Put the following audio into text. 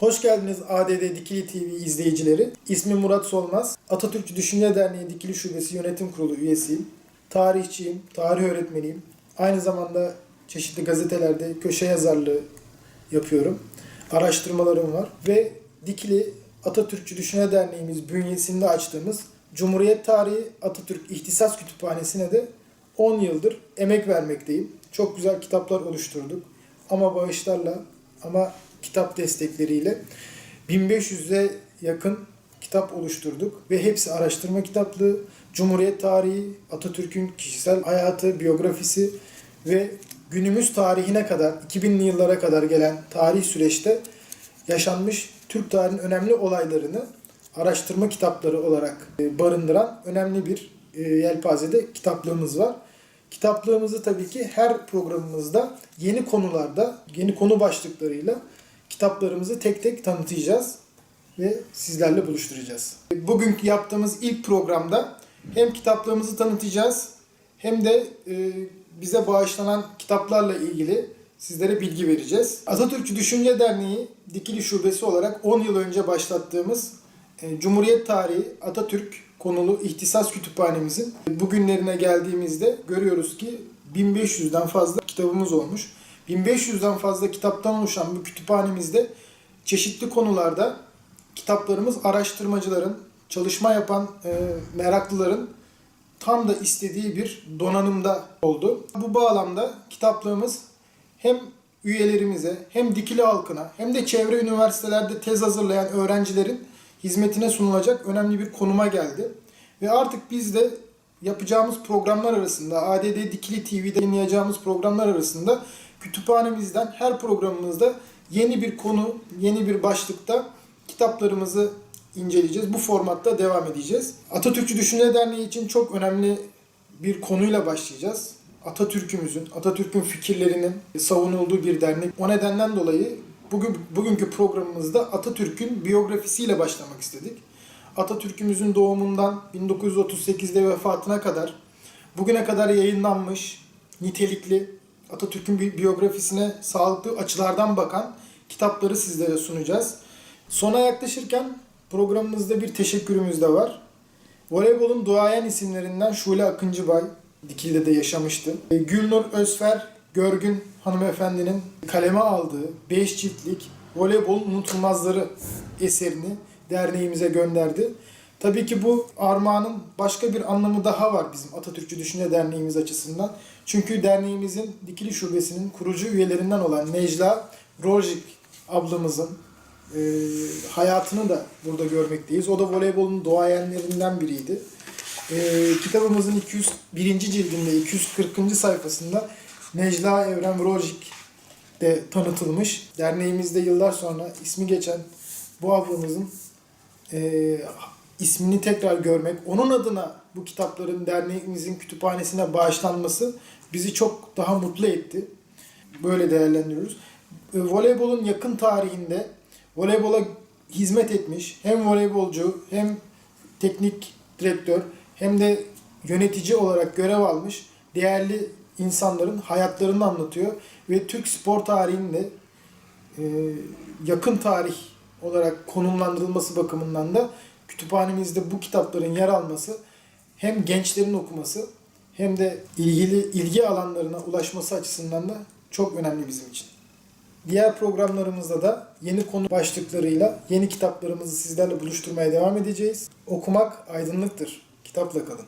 Hoş geldiniz ADD Dikili TV izleyicileri. İsmim Murat Solmaz. Atatürkçü Düşünce Derneği Dikili Şubesi Yönetim Kurulu üyesiyim. Tarihçiyim, tarih öğretmeniyim. Aynı zamanda çeşitli gazetelerde köşe yazarlığı yapıyorum. Araştırmalarım var ve Dikili Atatürkçü Düşünce Derneğimiz bünyesinde açtığımız Cumhuriyet Tarihi Atatürk İhtisas Kütüphanesi'ne de 10 yıldır emek vermekteyim. Çok güzel kitaplar oluşturduk. Ama bağışlarla ama kitap destekleriyle 1500'e yakın kitap oluşturduk ve hepsi araştırma kitaplığı, Cumhuriyet tarihi, Atatürk'ün kişisel hayatı, biyografisi ve günümüz tarihine kadar 2000'li yıllara kadar gelen tarih süreçte yaşanmış Türk tarihinin önemli olaylarını araştırma kitapları olarak e, barındıran önemli bir e, yelpazede kitaplığımız var. Kitaplığımızı tabii ki her programımızda yeni konularda, yeni konu başlıklarıyla kitaplarımızı tek tek tanıtacağız ve sizlerle buluşturacağız. Bugünkü yaptığımız ilk programda hem kitaplarımızı tanıtacağız hem de e, bize bağışlanan kitaplarla ilgili sizlere bilgi vereceğiz. Atatürkçü Düşünce Derneği Dikili Şubesi olarak 10 yıl önce başlattığımız e, Cumhuriyet Tarihi Atatürk konulu ihtisas kütüphanemizin bugünlerine geldiğimizde görüyoruz ki 1500'den fazla kitabımız olmuş. 1500'den fazla kitaptan oluşan bu kütüphanemizde çeşitli konularda kitaplarımız araştırmacıların, çalışma yapan e, meraklıların tam da istediği bir donanımda oldu. Bu bağlamda kitaplığımız hem üyelerimize hem dikili halkına hem de çevre üniversitelerde tez hazırlayan öğrencilerin hizmetine sunulacak önemli bir konuma geldi. Ve artık biz de yapacağımız programlar arasında ADD Dikili TV'de yayınlayacağımız programlar arasında kütüphanemizden her programımızda yeni bir konu, yeni bir başlıkta kitaplarımızı inceleyeceğiz. Bu formatta devam edeceğiz. Atatürkçü Düşünce Derneği için çok önemli bir konuyla başlayacağız. Atatürk'ümüzün, Atatürk'ün fikirlerinin savunulduğu bir dernek. O nedenden dolayı bugün bugünkü programımızda Atatürk'ün biyografisiyle başlamak istedik. Atatürk'ümüzün doğumundan 1938'de vefatına kadar bugüne kadar yayınlanmış nitelikli Atatürk'ün biyografisine sağlıklı açılardan bakan kitapları sizlere sunacağız. Sona yaklaşırken programımızda bir teşekkürümüz de var. Voleybolun duayen isimlerinden Şule Akıncıbay, Dikil'de de yaşamıştı. E, Gülnur Özfer Görgün hanımefendinin kaleme aldığı 5 ciltlik Voleybolun Unutulmazları eserini derneğimize gönderdi. Tabii ki bu armağanın başka bir anlamı daha var bizim Atatürkçü Düşünce Derneğimiz açısından. Çünkü derneğimizin Dikili Şubesi'nin kurucu üyelerinden olan Necla Rojik ablamızın e, hayatını da burada görmekteyiz. O da voleybolun doğayenlerinden biriydi. E, kitabımızın 201. cildinde 240. sayfasında Necla Evren Rojik de tanıtılmış. Derneğimizde yıllar sonra ismi geçen bu ablamızın e, ismini tekrar görmek, onun adına bu kitapların derneğimizin kütüphanesine bağışlanması bizi çok daha mutlu etti. Böyle değerlendiriyoruz. E, voleybolun yakın tarihinde voleybola hizmet etmiş hem voleybolcu hem teknik direktör hem de yönetici olarak görev almış değerli insanların hayatlarını anlatıyor ve Türk spor tarihinde e, yakın tarih olarak konumlandırılması bakımından da kütüphanemizde bu kitapların yer alması hem gençlerin okuması hem de ilgili ilgi alanlarına ulaşması açısından da çok önemli bizim için. Diğer programlarımızda da yeni konu başlıklarıyla yeni kitaplarımızı sizlerle buluşturmaya devam edeceğiz. Okumak aydınlıktır. Kitapla kalın.